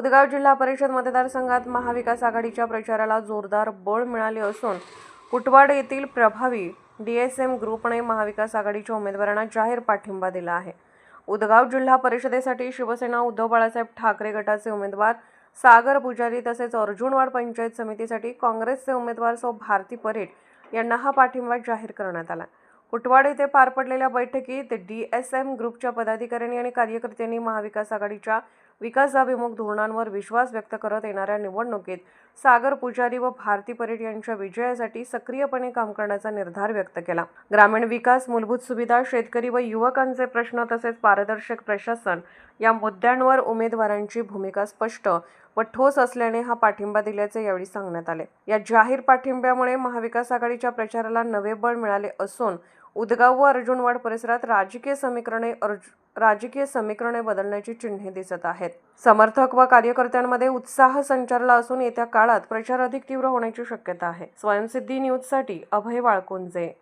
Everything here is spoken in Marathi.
उदगाव जिल्हा परिषद मतदारसंघात महाविकास आघाडीच्या प्रचाराला जोरदार बळ मिळाले असून कुटवाड येथील प्रभावी डी एस एम ग्रुपने महाविकास आघाडीच्या उमेदवारांना जाहीर पाठिंबा दिला आहे. उदगाव जिल्हा परिषदेसाठी शिवसेना उद्धव बाळासाहेब ठाकरे गटाचे उमेदवार सागर पुजारी तसेच अर्जुनवाड पंचायत समितीसाठी काँग्रेसचे उमेदवार सौ भारती परेड यांना हा पाठिंबा जाहीर करण्यात आला. कुटवाड येथे पार पडलेल्या बैठकीत डी एस एम ग्रुपच्या पदाधिकाऱ्यांनी आणि कार्यकर्त्यांनी महाविकास आघाडीच्या विकासाभिमुख धोरणांवर विश्वास व्यक्त करत येणाऱ्या निवडणुकीत सागर पुजारी व भारती परेड यांच्या विजयासाठी सक्रियपणे काम करण्याचा निर्धार व्यक्त केला. ग्रामीण विकास मूलभूत सुविधा शेतकरी व युवकांचे प्रश्न तसेच पारदर्शक प्रशासन या मुद्द्यांवर उमेदवारांची भूमिका स्पष्ट व ठोस असल्याने हा पाठिंबा दिल्याचे यावेळी सांगण्यात आले. या जाहीर पाठिंब्यामुळे महाविकास आघाडीच्या प्रचाराला नवे बळ मिळाले असून उदगाव व अर्जुनवाड परिसरात राजकीय समीकरणे अर्ज राजकीय समीकरणे बदलण्याची चिन्हे दिसत आहेत. समर्थक व कार्यकर्त्यांमध्ये उत्साह संचारला असून येत्या काळात प्रचार अधिक तीव्र होण्याची शक्यता आहे. स्वयंसिद्धी न्यूजसाठी अभय वाळकुंजे